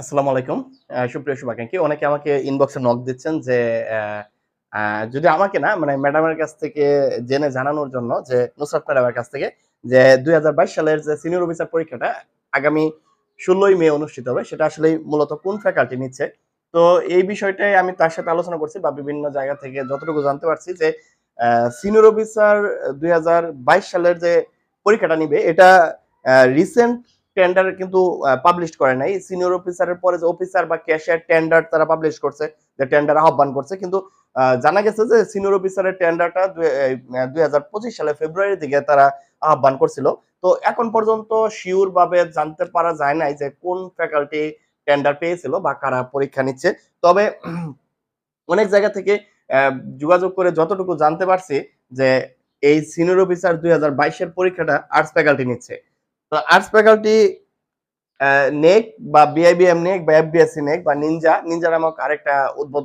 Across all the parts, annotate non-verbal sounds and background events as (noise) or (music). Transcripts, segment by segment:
আসসালামু আলাইকুম। সুপ্রিয় শুভাকাঙ্ক্ষী, অনেকে আমাকে ইনবক্সে নক দিচ্ছেন যে যদি আমাকে না মানে ম্যাডামের কাছ থেকে জেনে জানানোর জন্য যে, নুসরাত ম্যাডামের কাছ থেকে যে, দুই হাজার বাইশ সালের যে সিনিয়র অফিসার পরীক্ষাটা আগামী ষোলোই মে অনুষ্ঠিত হবে, সেটা আসলে মূলত কোন ফ্যাকাল্টি নিচ্ছে? তো এই বিষয়টাই আমি তার সাথে আলোচনা করছি বা বিভিন্ন জায়গা থেকে যতটুকু জানতে পারছি যে সিনিয়র অফিসার দুই হাজার বাইশ সালের যে পরীক্ষাটা নিবে, এটা রিসেন্ট টেন্ডার কিন্তু পাবলিশ করে নাই। সিনিয়র অফিসারের পরে যে অফিসার বা ক্যাশিয়ার টেন্ডার তারা পাবলিশ করছে, যে টেন্ডার আহ্বান করছে। কিন্তু জানা গেছে যে সিনিয়র অফিসারের টেন্ডারটা দুই হাজার পঁচিশ সালে ফেব্রুয়ারির দিকে তারা আহ্বান করছিল। তো এখন পর্যন্ত শিওর ভাবে জানতে পারা যায় নাই যে কোন ফ্যাকাল্টি টেন্ডার পেয়েছিল বা কারা পরীক্ষা নিচ্ছে। তবে (clears throat) অনেক জায়গা থেকে যোগাযোগ করে যতটুকু জানতে পারছি যে এই সিনিয়র অফিসার দুই হাজার বাইশের পরীক্ষাটা আর্টস ফ্যাকাল্টি নিচ্ছে। তো আর্টস ফ্যাকাল্টি নেক বা বিআইবিএম নেক বা এফবিএসসি নেক বা নিনজা নিনজা নামক আরেকটা উদ্ভব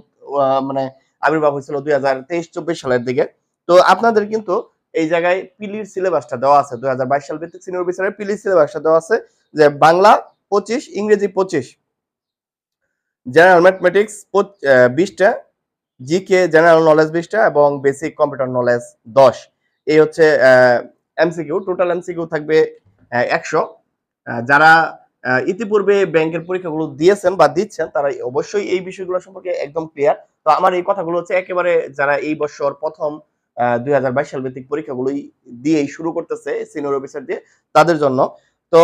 মানে আবির্ভাব হয়েছিল দুই হাজার তেইশ চব্বিশ সালের দিকে। তো আপনাদের কিন্তু এই জায়গায় পিলির সিলেবাসটা দেওয়া আছে। দুই হাজার বাইশ সাল ভিত্তিক সিনিয়র অফিসারের পিলির সিলেবাসটা দেওয়া আছে যে বাংলা পঁচিশ, ইংরেজি পঁচিশ জেনারেল ম্যাথমেটিক্স বিশটা জিকে জেনারেল নলেজ বিশটা এবং বেসিক কম্পিউটার নলেজ দশ। এই হচ্ছে এমসিকিউ টোটাল এমসিকিউ থাকবে একশো। যারা ইতিপূর্বে ব্যাংকের পরীক্ষাগুলো দিয়েছেন বা দিচ্ছেন, তারা অবশ্যই এই বিষয়গুলো সম্পর্কে একদম ক্লিয়ার তো আমার এই কথাগুলো হচ্ছে একেবারে যারা এই বছর প্রথম দুই হাজার বাইশ সাল ভিত্তিক পরীক্ষাগুলোই দিয়েই শুরু করতেছে সিনিয়র অফিসার দিয়ে, তাদের জন্য। তো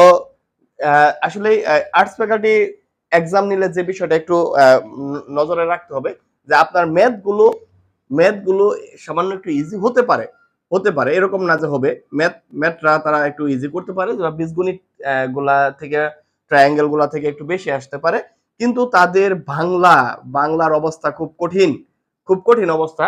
আসলে আর্টস ফ্যাকাল্টি এক্সাম নিলে যে বিষয়টা একটু নজরে রাখতে হবে যে আপনার ম্যাথগুলো ম্যাথগুলো সামান্য একটু ইজি হতে পারে। হতে পারে, এরকম না যে হবে। ম্যাথ, ম্যাথরা তারা একটু ইজি করতে পারে, বা বীজগণিতগুলা থেকে ট্রায়াঙ্গেলগুলা থেকে একটু বেশি আসতে পারে। কিন্তু তাদের বাংলা, বাংলার অবস্থা খুব কঠিন খুব কঠিন অবস্থা।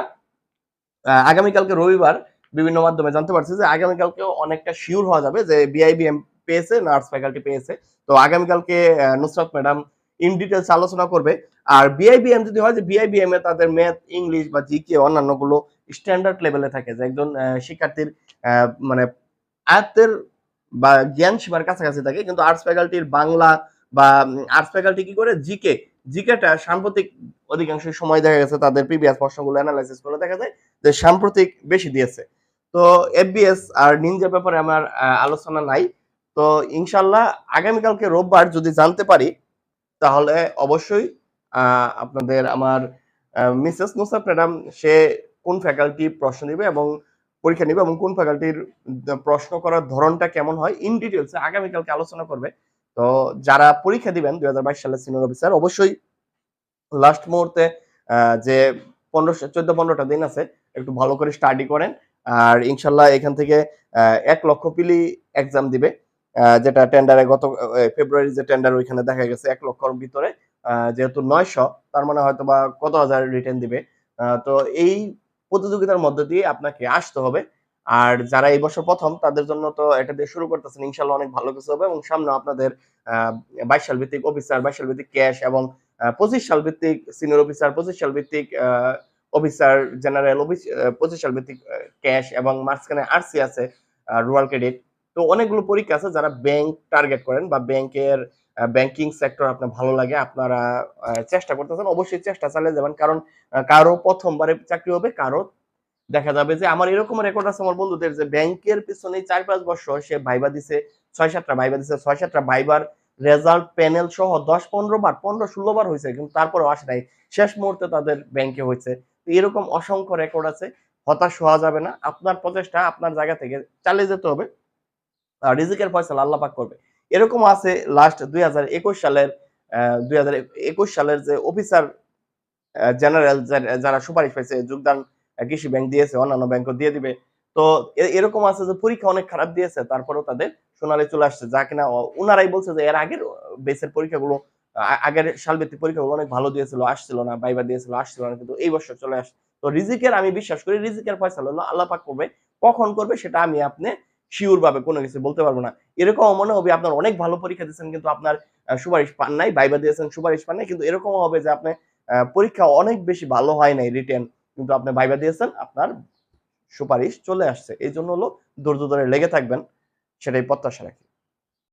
আগামীকালকে রবিবার বিভিন্ন মাধ্যমে জানতে পারছি যে আগামীকালকে অনেকটা শিওর হওয়া যাবে যে বিআইবিএম পেয়েছে নার্স ফ্যাকাল্টি পেয়েছে। তো আগামীকালকে নুসরাত ম্যাডাম ইন ডিটেলস আলোচনা করবে। আর বিআইবিএম যদি হয় যে বিআইবিএম এ তাদের ম্যাথ ইংলিশ বা জিকে অন্যান্যগুলো স্ট্যান্ডার্ড লেভেলে থাকে। যে একজন শিক্ষার্থীর মানে আয়ত্তের বা জ্ঞান সীমার কাছাকাছি থাকে। কিন্তু আর্টস ফ্যাকাল্টির বাংলা বা আর্টস ফ্যাকাল্টি কি করে? জিকে জিকেটা সাম্প্রতিক অধিকাংশ সময় দেখা গেছে তাদের প্রিভিয়াস প্রশ্নগুলো অ্যানালাইসিস করে দেখা যায় যে সাম্প্রতিক বেশি দিয়েছে। তো এফবিএস আর নিনজা ব্যাপারে আমার আলোচনা নাই। তো ইনশাল্লাহ আগামীকালকে রোববার যদি জানতে পারি তাহলে অবশ্যই আপনাদের আমার মিসেস নুসাফ ম্যাডাম, সে কোন ফ্যাকাল্টি প্রশ্ন দিবে এবং পরীক্ষা নিবে এবং কোন ফ্যাকাল্টির প্রশ্ন করার ধরনটা কেমন হয় ইন ডিটেলস আগামীকালকে আলোচনা করবে। তো যারা পরীক্ষা দিবেন, দুই হাজার বাইশ সালের সিনিয়র অফিসার অবশ্যই লাস্ট মুহূর্তে যে পনেরো, চোদ্দ, পনেরোটা দিন আছে, একটু ভালো করে স্টাডি করেন। আর ইনশাল্লাহ এখান থেকে এক লক্ষ পিলি এক্সাম দিবে। যেটা টেন্ডারে গত ফেব্রুয়ারি যে টেন্ডার ওইখানে দেখা গেছে এক লক্ষর ভিতরে যেহেতু নয়শো, তার মানে হয়তো বা কত হাজার রিটার্ন দিবে। তো এই প্রতিযোগিতার মধ্যে দিয়ে আপনাকে আসতে হবে। আর যারা এই বছর প্রথম, তাদের জন্য তো এটা দিয়ে শুরু করতেছেন, ইনশাল্লাহ অনেক ভালো কিছু হবে। এবং সামনে আপনাদের বাইশ সাল ভিত্তিক অফিসার বাইশ সাল ভিত্তিক ক্যাশ এবং পঁচিশ সাল ভিত্তিক সিনিয়র অফিসার পঁচিশ সাল ভিত্তিক অফিসার জেনারেল অফিস পঁচিশ সাল ভিত্তিক ক্যাশ এবং মাঝখানে আরসি আছে রুরাল ক্রেডিট তো অনেকগুলো পরীক্ষা আছে যারা ব্যাংক টার্গেট করেন বা ব্যাংকের ব্যাংকিং সেক্টর আপনার ভালো লাগে, আপনারা চেষ্টা করতেছেন, অবশ্যই চেষ্টা চালিয়ে যাবেন। কারণ কারও প্রথমবারে চাকরি হবে, কারও দেখা যাবে যে আমার এরকম রেকর্ড আছে আমার বন্ধুদের যে ব্যাংকের পিছনে চার পাঁচ বছর সে ভাইবা দিছে, ছয় সাতটা ভাইবা দিছে, ছয় সাতটা ভাইবার রেজাল্ট প্যানেল সহ দশ পনেরো বার, পনেরো ষোলো বার হয়েছে, কিন্তু তারপরেও আসে নাই। শেষ মুহূর্তে তাদের ব্যাংকে হয়েছে। এরকম অসংখ্য রেকর্ড আছে, হতাশ হওয়া যাবে না। আপনার প্রচেষ্টা আপনার জায়গা থেকে চালিয়ে যেতে হবে। রিজিকের ফয়সালা আল্লাহ পাক করবে। এরকম আছে লাস্ট দুই হাজার একুশ সালের দুই হাজার একুশ সালের যে অফিসার জেনারেল যারা সুপারিশ পাইছে, যোগদান কৃষি ব্যাংক দিয়েছে, অন্যান্য ব্যাংকও দিয়ে দিবে। তো এরকম আছে যে পরীক্ষা অনেক খারাপ দিয়েছে, তারপরেও তাদের সোনালি চলে আসছে, যা কিনা ওনারাই বলছে যে এর আগের বেসের পরীক্ষাগুলো আগের সালভিত্তিক পরীক্ষাগুলো অনেক ভালো দিয়েছিল, আসছিল না, বাইবা দিয়েছিল, আসছিল না, কিন্তু এই বছর চলে আসছে। তো রিজিকের, আমি বিশ্বাস করি রিজিকের ফয়সালা হলো আল্লাহ পাক করবে, কখন করবে সেটা আমি আপনি শিওর ভাবে, কোনো কিছু বলতে পারব না। এরকম মনে হবে আপনার অনেক ভালো পরীক্ষা দিয়েছেন কিন্তু আপনার সুপারিশ পান নাই বাইবা দিয়েছেন, সুপারিশ পান নাই, কিন্তু এরকম হবে যে আপনি পরীক্ষা অনেক বেশি ভালো হয় নাই রিটেন, কিন্তু আপনি ভাইবা দিয়েছেন, আপনার সুপারিশ চলে আসছে। এই জন্য হলো ধৈর্য ধরে লেগে থাকবেন, সেটাই প্রত্যাশা রাখি।